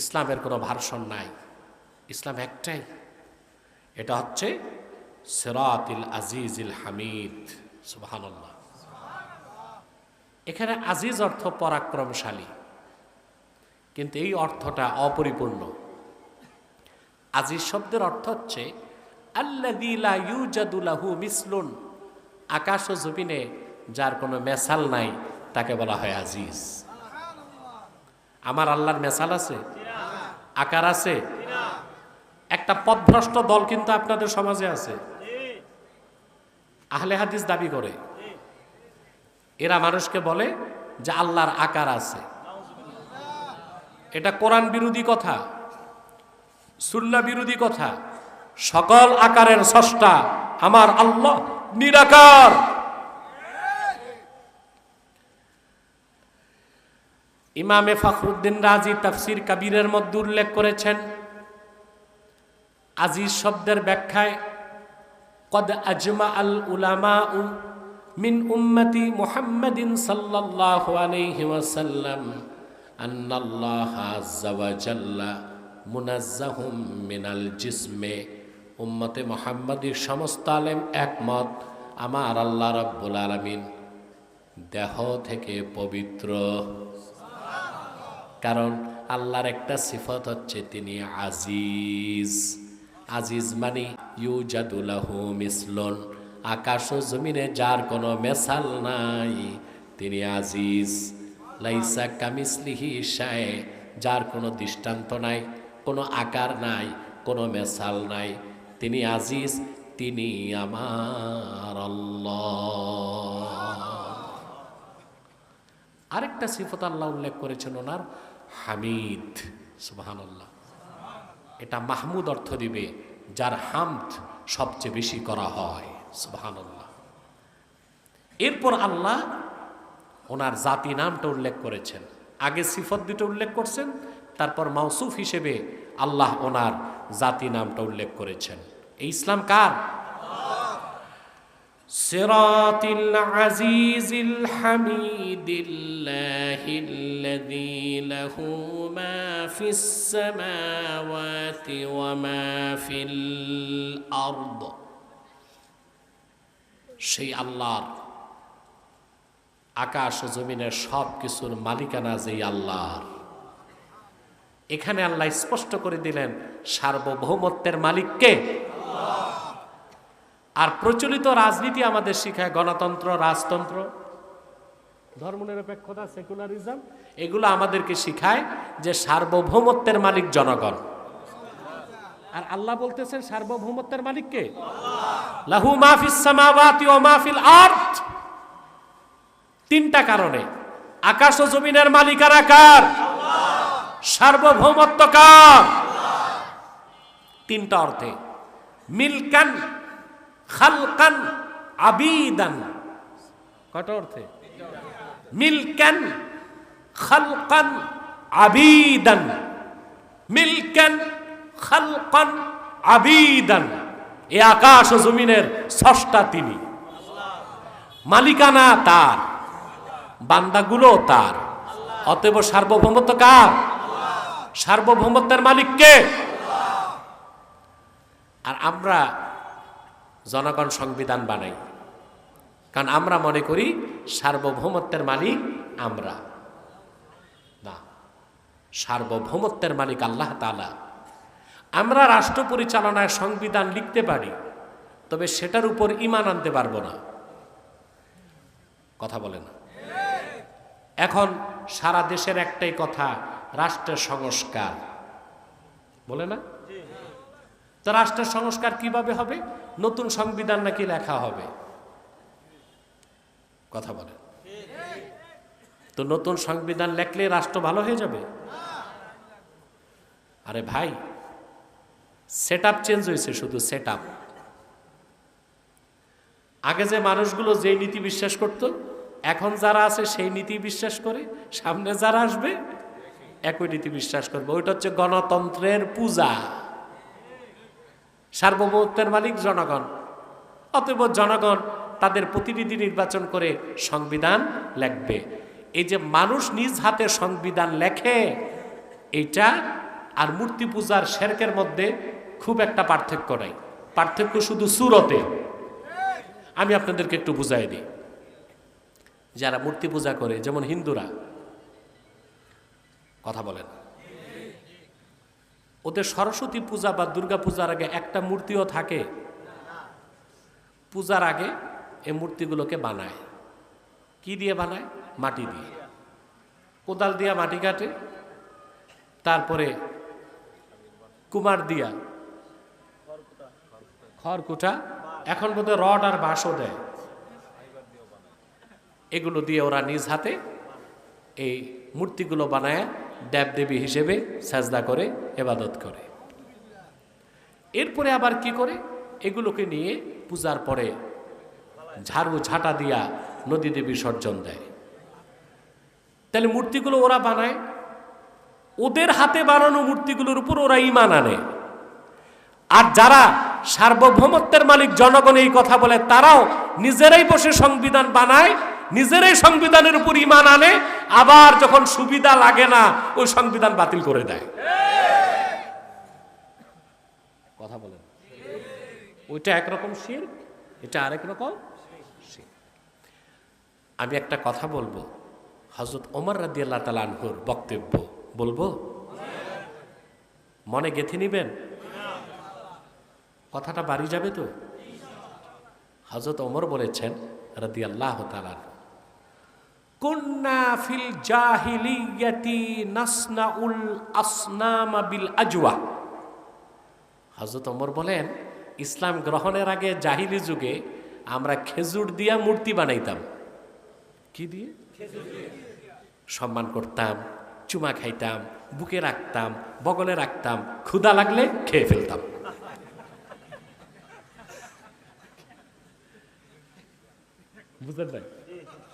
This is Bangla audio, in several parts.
ইসলামের কোনো ভার্সন নাই। ইসলাম একটাই। এটা হচ্ছে সেরাতিল আজিজিল হামিদ। সুবহানাল্লাহ। এখানে আজিজ অর্থ পরাক্রমশালী। কিন্তু এই অর্থটা অপরিপূর্ণ। আজিজ শব্দের অর্থ হচ্ছে ইউজাদুলাহু মিসলুন। আকাশ ও জমিনে যার কোনো মেসাল নাই, তাকে বলা হয় আজিজ। আমার আল্লাহর মেসাল আছে? আকার আছে? একটা পথভ্রষ্ট দল কিন্তু আপনাদের সমাজে আছে। আহলে হাদিস দাবি করে। এরা মানুষকে বলে যে আল্লাহর আকার আছে। এটা কোরআন বিরোধী কথা, সুন্না বিরোধী কথা। সকল আকারের স্রষ্টা আমার আল্লাহ, নিরাকার। ইমামে ফখরুদ্দিন রাজি তাফসির কাবিরের মধ্যে উল্লেখ করেছেন, আজিজ শব্দের ব্যাখ্যায়, কদ আজমা আল উলামা মিন উম্মতি মুহাম্মাদিন সাল্লাল্লাহু আলাইহি ওয়াসাল্লাম, আন্নাল্লাহ আজ্জা ওয়া জাল্লা মুনাজ্জাহুম মিনাল জিসমে। উম্মতে মুহাম্মাদির সমস্ত আলেম একমত, আমার আল্লাহ রাব্বুল আলামিন দেহ থেকে পবিত্র কারণ আল্লাহর একটা সিফত হচ্ছে তিনি আজিজ। আজিজ মানে ইউজাদুলাহু মিসলন। আকাশ ও জমিনে যার কোনো মেসাল নাই, তিনি আজিজ। লাইসা কামিসলিহি শায়ে, যার কোনো দৃষ্টান্ত নাই, কোনো আকার নাই, কোনো মেসাল নাই। তিনি আজিজ, তিনি আমার আল্লাহ। আরেকটা সিফত আল্লাহ উল্লেখ করেছেন ওনার হামিদ, সুবহানাল্লাহ। এটা মাহমুদ অর্থ দিবে, যার হামদ সবচেয়ে বেশি করা হয়, সুবহানাল্লাহ। এরপর আল্লাহ ওনার জাতি নামটা উল্লেখ করেছেন। আগে সিফত দুটো উল্লেখ করছেন, তারপর মাউসুফ হিসেবে আল্লাহ ওনার জাতি নামটা উল্লেখ করেছেন। এই ইসলাম কার? صراط العزيز الحميد الله الذي له ما في السماوات وما في الأرض সেই আল্লাহর আকাশ ও জমিনের সব কিছুর মালিকানা যেই আল্লাহর এখানে আল্লাহ স্পষ্ট করে দিলেন সার্বভৌমত্বের মালিককে আর প্রচলিত রাজনীতি আমাদের শিখায় গণতন্ত্র, রাজতন্ত্র। ধর্মনিরপেক্ষতা সেকুলারিজম, এগুলো আমাদেরকে শিখায় যে সার্বভৌমত্বের মালিক জনগণ। আর আল্লাহ বলতেছেন, সার্বভৌমত্বের মালিককে লাহু মাহফিস সামাওয়াতি ওয়া মাহফিল আরদ। তিনটা কারণে। আকাশ ও জমিনের মালিকানা কার? সার্বভৌমত্ব কার? তিনটা অর্থে। মিলকান খালকান আবিদান। কটা অর্থে? মিলকান খালকান আবিদান। মিলকান খালকান আবিদান। এ আকাশ ও জমিনের স্রষ্টা তিনি। মালিকানা তার। বান্দাগুলো তার। অতএব সার্বভৌমত্ব কার? সার্বভৌমত্বের মালিককে। আর আমরা জনগণ সংবিধান বানাই। কারণ আমরা মনে করি সার্বভৌমত্বের মালিক আমরা। না, সার্বভৌমত্বের মালিক আল্লাহ তালা আমরা রাষ্ট্র পরিচালনায় সংবিধান লিখতে পারি, তবে সেটার উপর ইমান আনতে পারব না। কথা বলে না এখন সারা দেশের একটাই কথা, রাষ্ট্রের সংস্কার। বলে না? তো রাষ্ট্রের সংস্কার কীভাবে হবে? নতুন সংবিধান নাকি লেখা হবে? কথা বলে তো নতুন সংবিধান লেখলে রাষ্ট্র ভালো হয়ে যাবে? আরে ভাই সেট চেঞ্জ হয়েছে শুধু সেট আগে যে মানুষগুলো যেই নীতি বিশ্বাস করত, এখন যারা আছে সেই নীতি বিশ্বাস করে, সামনে যারা আসবে, একই নীতি বিশ্বাস করবে। ওইটা হচ্ছে গণতন্ত্রের পূজা। সার্বভৌমত্বের মালিক জনগণ। অতএব জনগণ তাদের প্রতিনিধি নির্বাচন করে সংবিধান লেখবে। এই যে মানুষ নিজ হাতে সংবিধান লেখে, এইটা আর মূর্তি পূজার শেরকের মধ্যে খুব একটা পার্থক্য নাই। পার্থক্য শুধু সুরতে। আমি আপনাদেরকে একটু বুঝাই দিই। যারা মূর্তি পূজা করে, যেমন হিন্দুরা, কথা বলেন ওদের সরস্বতী পূজা বা দুর্গা পূজার আগে একটা মূর্তিও থাকে। পূজার আগে এই মূর্তিগুলোকে বানায়। কি দিয়ে বানায়? মাটি দিয়ে। কোদাল দিয়া মাটি কাটে, তারপরে কুমার দিয়া খড়কুটা, এখন বোধহয় রড আর বাঁশও দেয়। এগুলো দিয়ে ওরা নিজ হাতে এই মূর্তিগুলো বানায়। দেবদেবী হিসেবে সাজদা করে, এবাদত করে। এরপরে আবার কি করে? এগুলোকে নিয়ে পূজার পরে ঝাড়ু ঝাঁটা দিয়া নদীতে বিসর্জন দেয়। তাহলে মূর্তিগুলো ওরা বানায়। ওদের হাতে বানানো মূর্তিগুলোর উপর ওরা ইমান আনে। আর যারা সার্বভৌমত্বের মালিক, জনগণ এই কথা বলে, তারাও নিজেরাই বসে সংবিধান বানায় নিজেরাই সংবিধানের উপর ইমান আনে, আবার যখন সুবিধা লাগে না, ওই সংবিধান বাতিল করে দেয়। কথা বলেন। ওইটা একরকম শির, এটা আরেক রকম। আমি একটা কথা বলব হজরত ওমর রাদি আল্লাহ তালানহুর বক্তব্য বলব? মনে গেঁথে নিবেন? কথাটা বাড়ি যাবে তো? হজরত ওমর বলেছেন রাদি আল্লাহ তালান কুন্না ফিল জাহিলিয়াতি নাসনাউল আসনামা বিল আজওয়া। হজরত অমর বলেন, ইসলাম গ্রহণের আগে জাহিলি যুগে আমরা খেজুর দিয়া মূর্তি বানাইতাম। কি দিয়ে? সম্মান করতাম, চুমা খাইতাম, বুকে রাখতাম, বগলে রাখতাম ক্ষুদা লাগলে খেয়ে ফেলতাম। বুঝলেন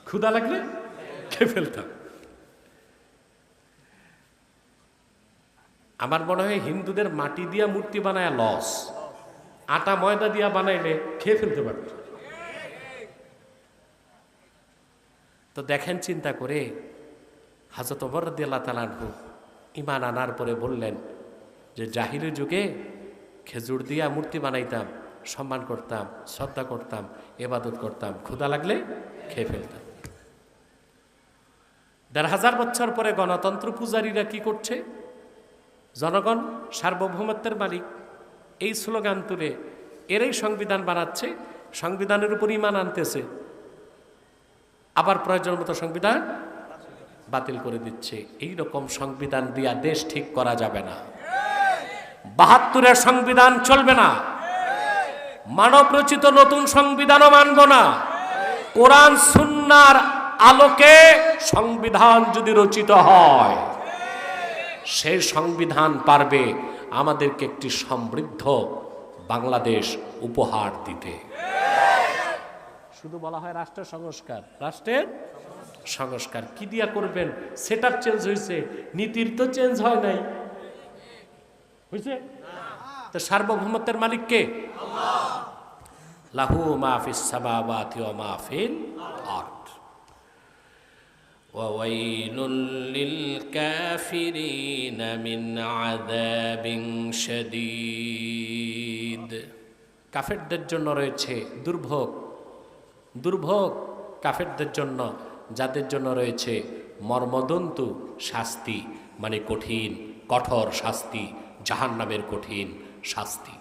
ক্ষুদা লাগলে খেয়ে ফেলতাম। আমার মনে হয় হিন্দুদের মাটি দিয়া মূর্তি বানায় লস। আটা ময়দা দিয়া বানাইলে খেয়ে ফেলতে পারবে তো দেখেন চিন্তা করে হাজরত ওমর রাদিয়াল্লাহু তাআলা আনহু ইমান আনার পরে বললেন যে, জাহিরের যুগে খেজুর দিয়া মূর্তি বানাইতাম, সম্মান করতাম, শ্রদ্ধা করতাম, এবাদত করতাম, ক্ষুধা লাগলে খেয়ে ফেলতাম। দেড় হাজার বছর পরে গণতন্ত্র পূজারীরা কি করছে? জনগণ, সার্বভৌমত্বের মালিক, এই স্লোগান তুলে এরাই সংবিধান বানাচ্ছে, সংবিধানের উপর ইমান আনতেছে। আবার প্রয়োজন মতো সংবিধান বাতিল করে দিচ্ছে। এই রকম সংবিধান দিয়া দেশ ঠিক করা যাবে না। বাহাত্তরের সংবিধান চলবে না। মানব রচিত নতুন সংবিধানও মানব না। কোরআন, সুন্নার আলোকে সংবিধান যদি রচিত হয় সেই সংবিধান পারবে আমাদেরকে একটি সমৃদ্ধ বাংলাদেশ উপহার দিতে। শুধু বলা হয় রাষ্ট্র সংস্কার। রাষ্ট্রের সংস্কার কি দিয়া করবেন? সেটার চেঞ্জ হয়েছে নীতির তো চেঞ্জ হয় নাই। হয়েছে তো সার্বভৌমত্বের মালিক কে? লাহু মাহফিস সামাওয়াতি ওয়া মাহফিল আরদ। وويل للكافرين من عذاب شديد কাফেরদের জন্য রয়েছে দুর্ভোগ দুর্ভোগ কাফেরদের জন্য যাদের জন্য রয়েছে মর্মদন্তু শাস্তি মানে কঠিন কঠোর শাস্তি জাহান্নামের কঠিন শাস্তি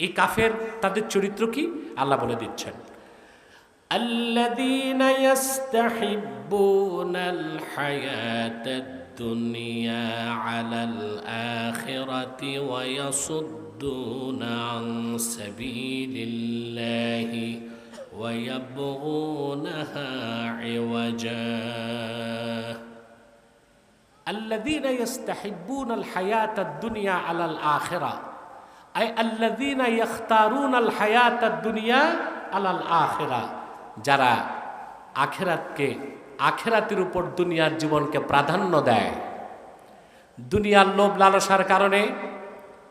এই কাফের তাদের চরিত্র কি আল্লাহ বলে দিচ্ছেন الذين يستحبون الحياة الدنيا على الآخرة ويصدون عن سبيل الله ويبغونها عوجا. الذين يستحبون الحياة الدنيا على الآخرة أي الذين يختارون الحياة الدنيا على الآخرة. যারা আখেরাতকে, আখেরাতের উপর দুনিয়ার জীবনকে প্রাধান্য দেয়। দুনিয়ার লোভ লালসার কারণে,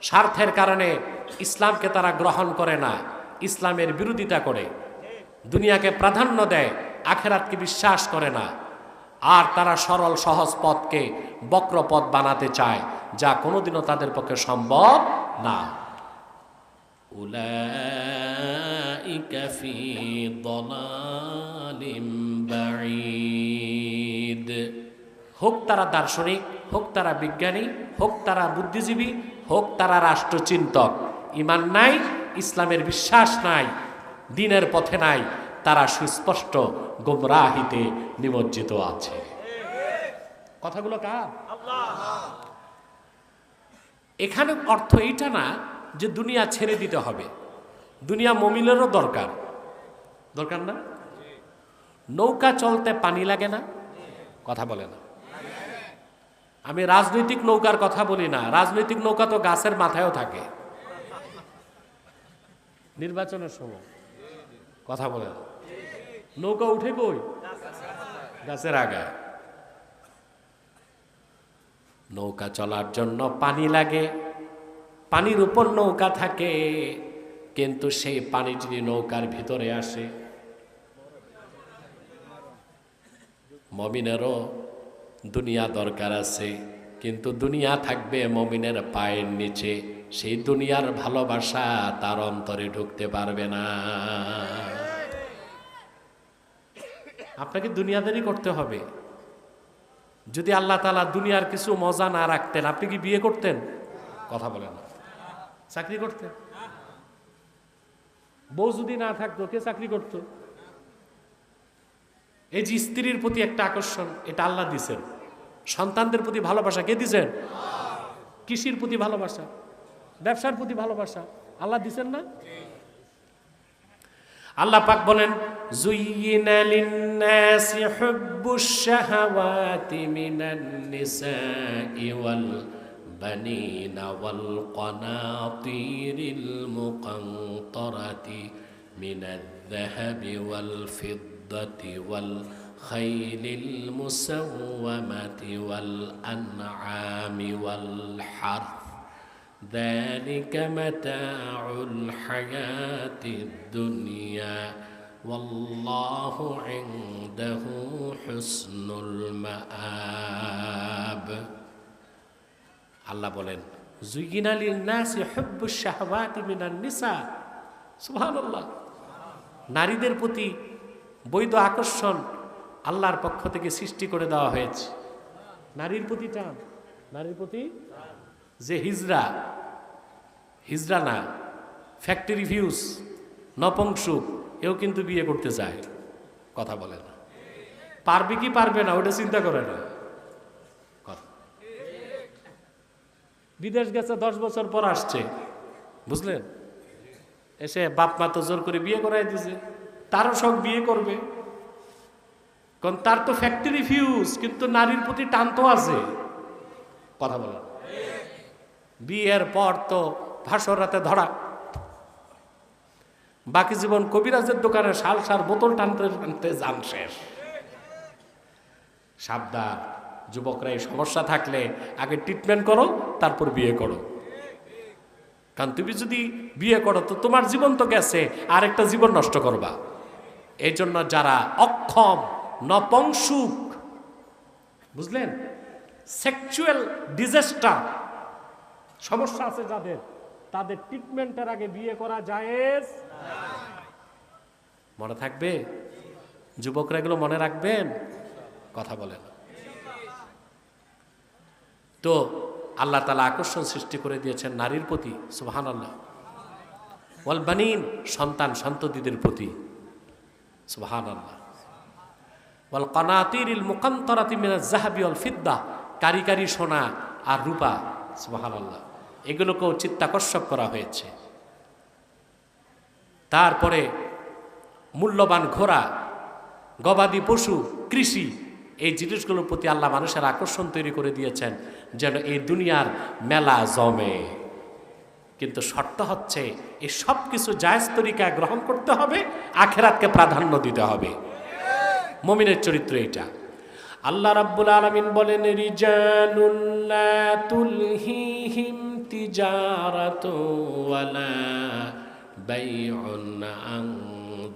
স্বার্থের কারণে ইসলামকে তারা গ্রহণ করে না, ইসলামের বিরোধিতা করে। দুনিয়াকে প্রাধান্য দেয়, আখেরাতকে বিশ্বাস করে না। আর তারা সরল, সহজ পথকে বক্র পথ বানাতে চায়, যা কোনোদিনও তাদের পক্ষে সম্ভব না। أولئك في ضلال بعيد হোক তারা দার্শনিক হোক তারা বিজ্ঞানী হোক তারা বুদ্ধিজীবী হোক তারা রাষ্ট্রচিন্তক ইমান নাই ইসলামের বিশ্বাস নাই দিনের পথে নাই তারা সুস্পষ্ট গোমরাহিতে নিমজ্জিত আছে কথাগুলো কার এখানে অর্থ এইটা না যে দুনিয়া ছেড়ে দিতে হবে দুনিয়া মমিলেরও দরকার। দরকার না? নৌকা চলতে পানি লাগে না? কথা বলে না। আমি রাজনৈতিক নৌকার কথা বলি না। রাজনৈতিক নৌকা তো গাছের মাথায়ও থাকে। নির্বাচনের সময়। কথা বলে না। নৌকা উঠে কই? গাছের আগায়। নৌকা চলার জন্য পানি লাগে। পানির উপর নৌকা থাকে। কিন্তু সেই পানি যদি নৌকার ভিতরে আসে। মমিনেরও দুনিয়া দরকার আছে, কিন্তু দুনিয়া থাকবে মমিনের পায়ের নিচে। সেই দুনিয়ার ভালোবাসা তার অন্তরে ঢুকতে পারবে না। আপনাকে দুনিয়াদারি করতে হবে। যদি আল্লাহ তালা দুনিয়ার কিছু মজা না রাখতেন, আপনি কি বিয়ে করতেন? কথা বলেন চাকরি করতেন? বউ যদি না থাকতো, কে চাকরি করতো? এই যে স্ত্রীর প্রতি একটা আকর্ষণ, এটা আল্লাহ দিছেন। সন্তানদের প্রতি ভালোবাসা কে দিছেন? কৃষির প্রতি ভালোবাসা, ব্যবসার প্রতি ভালোবাসা, আল্লাহ দিছেন না? আল্লাহ পাক বলেন, জুইয়িনা লিন-নাসি হুব্বুশ শাহাওয়াতি মিনান নিসাই ওয়াল البنين والقناطير المقنطرة من الذهب والفضة والخيل المسومة والأنعام والحرث ذلك متاع الحياة الدنيا والله عنده حسن المآب আল্লাহ বলেন নিসা। সুবহানাল্লাহ। নারীদের প্রতি বৈধ আকর্ষণ আল্লাহর পক্ষ থেকে সৃষ্টি করে দেওয়া হয়েছে। নারীর প্রতি টান। নারীর প্রতি যে হিজরা হিজরা না, ফ্যাক্টরি ভিউস নপংসুক, এও কিন্তু বিয়ে করতে চায়। কথা বলে না। পারবে কি পারবে না, ওটা চিন্তা করে না। বিদেশ গেছে, দশ বছর পর আসছে। বুঝলেন? এসে বাপ মা তো জোর করে বিয়ে করাই দিছে। তারও শখ বিয়ে করবে। কারণ তার তো ফ্যাক্টরি ফিউজ কিন্তু নারীর প্রতি টান তো আছে। কথা বলেন। বিয়ের পর তো ভাসর রাতে ধরা। বাকি জীবন কবিরাজের দোকানে শাল সার বোতল টানতে টানতে যান শেষ। সাবধান। যুবকরা এই সমস্যা থাকলে আগে ট্রিটমেন্ট করো, তারপর বিয়ে করো। কারণ তুমি যদি বিয়ে করো, তো তোমার জীবন তো গেছে আর একটা জীবন নষ্ট করবা। এই জন্য যারা অক্ষম, নপংসুক, বুঝলেন? সেক্সুয়াল ডিজাস্টার সমস্যা আছে যাদের, তাদের ট্রিটমেন্টের আগে বিয়ে করা জায়েজ মনে থাকবে? যুবকরা এগুলো মনে রাখবেন? কথা বলেন। তো আল্লাহ তালা আকর্ষণ সৃষ্টি করে দিয়েছেন নারীর প্রতি সুহান আল্লাহ ওয়াল বানিন, সন্তান সন্ততিদের প্রতি সুহান আল্লাহ ওয়াল কানাতির ইল মুকান্তরাতি মিনা জাহাবি অল ফিদ্দা, কারি কারি সোনা আর রূপা সুহান আল্লাহ এগুলোকেও চিত্তাকর্ষক করা হয়েছে। তারপরে মূল্যবান ঘোড়া, গবাদি পশু, কৃষি এই জিনিসগুলোর প্রতি আল্লাহ মানুষের আকর্ষণ তৈরি করে দিয়েছেন যেন এই দুনিয়ার মেলা জমে। কিন্তু শর্ত হচ্ছে, এই সব কিছু জায়জ তরিকায় গ্রহণ করতে হবে, আখেরাতকে প্রাধান্য দিতে হবে। মমিনের চরিত্র এটা। আল্লাহ রাব্বুল আলামিন বলেন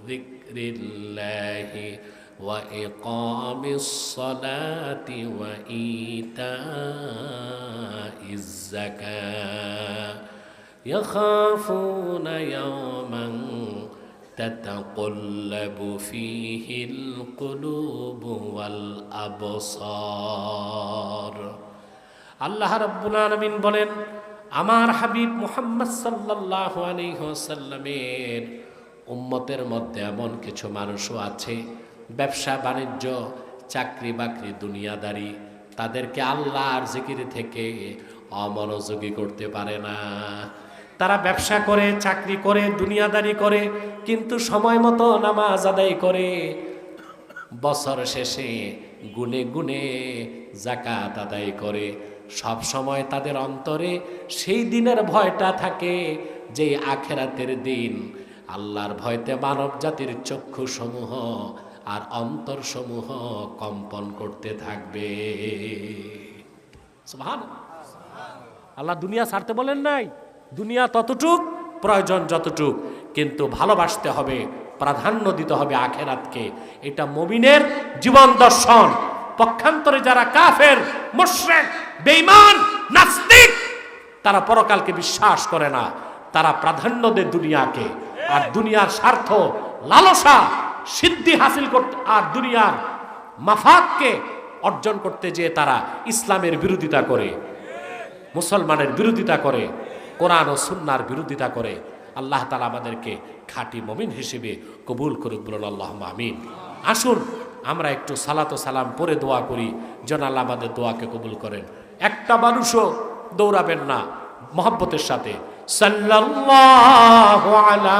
যিকরিল্লাহি وإقام الصلاة وإيتاء الزكاة يخافون يوما تتقلب فيه القلوب والأبصار আল্লাহ রাব্বুল আলামিন বলেন আমার হাবিব মুহাম্মদ সাল্লাল্লাহু আলাইহি ওয়াসাল্লামের উম্মতের মধ্যে এমন কিছু মানুষও আছে ব্যবসা, বাণিজ্য, চাকরি বাকরি, দুনিয়াদারি তাদেরকে আল্লাহর জিকির থেকে অমনোযোগী করতে পারে না। তারা ব্যবসা করে, চাকরি করে, দুনিয়াদারি করে, কিন্তু সময় মতো নামাজ আদায় করে। বছর শেষে গুনে গুনে জাকাত আদায় করে। সব সময় তাদের অন্তরে সেই দিনের ভয়টা থাকে যে আখেরাতের দিন আল্লাহর ভয়তে মানব জাতির চক্ষু সমূহ আর অন্তর সমূহ কম্পন করতে থাকবে। আল্লাহ দুনিয়া ছাড়তে বলেন নাই? দুনিয়া ততটুক, প্রয়োজন যতটুক। কিন্তু ভালোবাসতে হবে, প্রাধান্য দিতে হবে আখেরাতকে। এটা মমিনের জীবন দর্শন। পক্ষান্তরে যারা কাফের, মুশরিক, বেঈমান, নাস্তিক, তারা পরকালকে বিশ্বাস করে না। তারা প্রাধান্য দেয় দুনিয়াকে। আর দুনিয়ার স্বার্থ লালসা। সিদ্ধি হাসিল করতে আর দুনিয়ার মাফাককে অর্জন করতে যেয়ে তারা ইসলামের বিরোধিতা করে, মুসলমানের বিরোধিতা করে, কোরআন ও সুন্নার বিরোধিতা করে, আল্লাহ তালা আমাদেরকে খাঁটি মমিন হিসেবে কবুল করুক বলুন আল্লাহ আমিন। আসুন, আমরা একটু সালাতো সালাম পরে দোয়া করি, যেন আল্লাহ আমাদের দোয়াকে কবুল করেন। একটা মানুষও দৌড়াবেন না, মহব্বতের সাথে। সাল্লাল্লাহু আলা